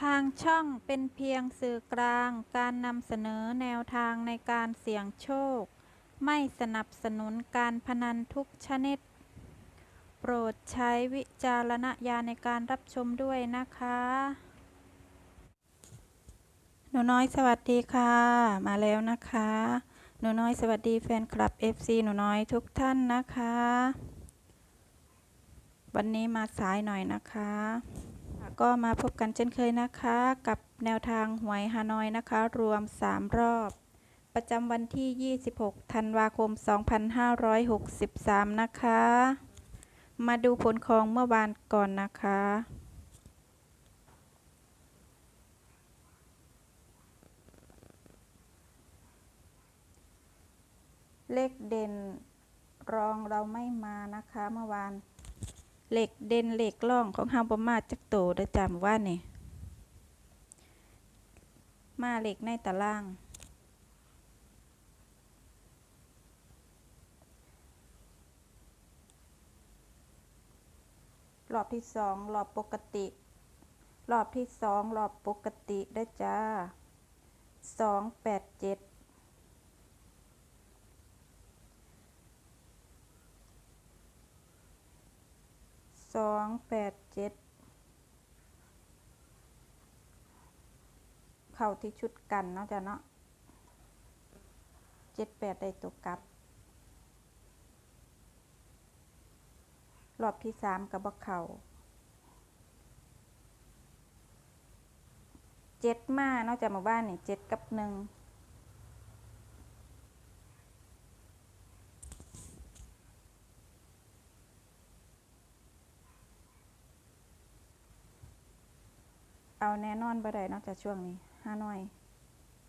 ทางช่องเป็นเพียงสื่อกลางการนำเสนอแนวทางในการเสี่ยงโชค ไม่สนับสนุนการพนันทุกชนิด โปรดใช้วิจารณญาณในการรับชมด้วยนะคะ หนูน้อยสวัสดีค่ะ มาแล้วนะคะ หนูน้อยสวัสดีแฟนคลับ FC หนูน้อยทุกท่านนะคะ วันนี้มาสายหน่อยนะคะ ก็มาพบกันเช่นเคยนะคะ กับแนวทางหวยฮานอยนะคะ รวม 3 รอบ ประจำวันที่ 26 ธันวาคม 2563 นะคะ มาดูผลของเมื่อวานก่อนนะคะเลขเด่นรองเราไม่มานะคะเมื่อวาน เหล็กเด่นเหล็กล่องของเฮาบ่มาจักโตเด้อจำว่านี่มาเหล็กในตาราง รอบที่สองรอบปกติ รอบที่สองรอบปกติเด้จ้าสองแปดเจ็ด สองแปดเจ็ดเข้าที่ชุดกันเนาะจ้ะเนาะเจ็ดแปดได้ตัวกลับ รอบที่สามกับบักเข่าเจ็ดมาเนาะจากหมู่บ้านนี่เจ็ดกับหนึ่ง เอาแน่นอนบ่ได้นอกจากช่วงนี้ห้าน้อย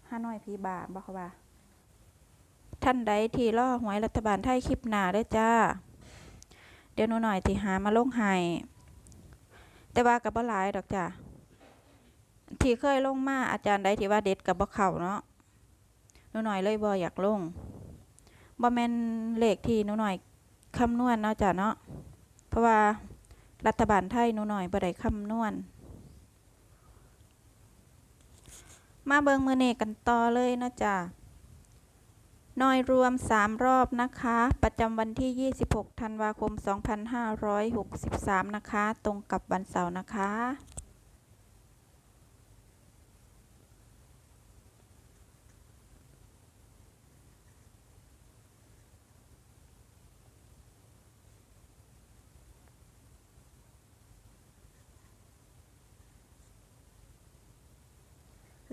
ห้าน้อยพีบาบอกว่า ท่านใดที่ล่อหวยรัฐบาลไทยคลิปหนาด้อจ้า เดี๋ยวหนูหน่อยที่หามาลงให้แต่ว่ากับบ่หลายดอกจ้าที่เคยลงมาอาจารย์ใดที่ว่าเด็ดกับบ่เข้าเนาะหนูหน่อยเลยบ่อยากลงบ่แม่นเลขที่หนูหน่อยคำนวณเนาะจ้าเนาะเพราะว่ารัฐบาลไทยหนูหน่อยบ่ได้คำนวณ มาเบิงมือเนกันต่อเลยเนาะจ้ะน้อยรวม 3 รอบนะคะ ประจำวันที่ 26 ธันวาคม 2563 นะคะ ตรงกับวันเสาร์นะคะ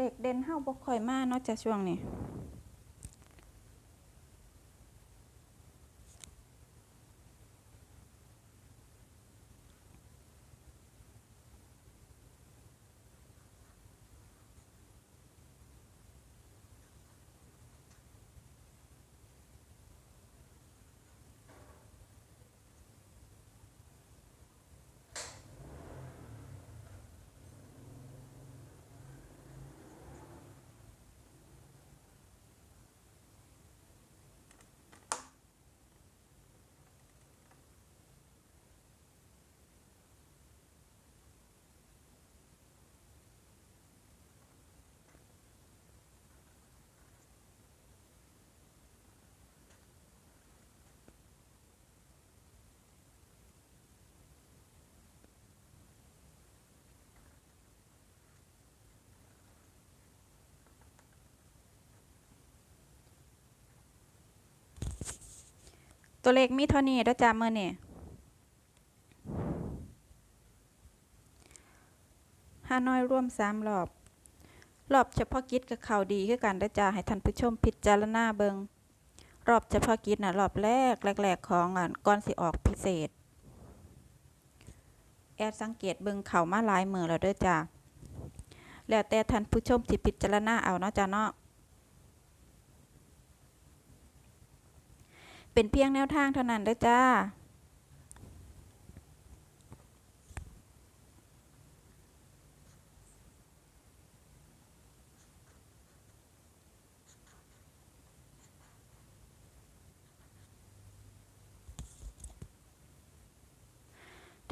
เหล็กเด่นเฮาบ่ค่อยมาเนาะจ้ะช่วงนี้ ตัวเลขมีเท่านี้เด้อจ้ามื้อนี้ฮานอยร่วม3รอบรอบเฉพาะกิจกับข่าวดีคือกันเด้อจ้าให้ท่านผู้ชมพิจารณาเบิงรอบเฉพาะกิจน่ะรอบแรกแรก ๆ ของอะก่อนสิออกพิเศษ แอดสังเกตเบิงเข่ามาหลายมือแล้วเด้อจ้าแล้วแต่ท่านผู้ชมสิพิจารณาเอาเนาะจ้าเนาะ เป็นเพียงแนวทางเท่านั้นเด้อจ้า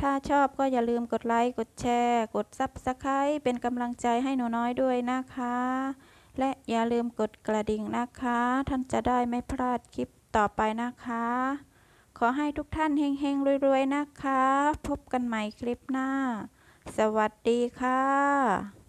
ถ้าชอบก็อย่าลืมกดไลค์ กดแชร์ กด Subscribe เป็นกำลังใจให้หนูน้อยด้วยนะคะ และอย่าลืมกดกระดิ่งนะคะ ท่านจะได้ไม่พลาดคลิป ต่อไปนะคะ ขอให้ทุกท่านเฮงๆรวยๆนะคะ พบกันใหม่คลิปหน้า สวัสดีค่ะ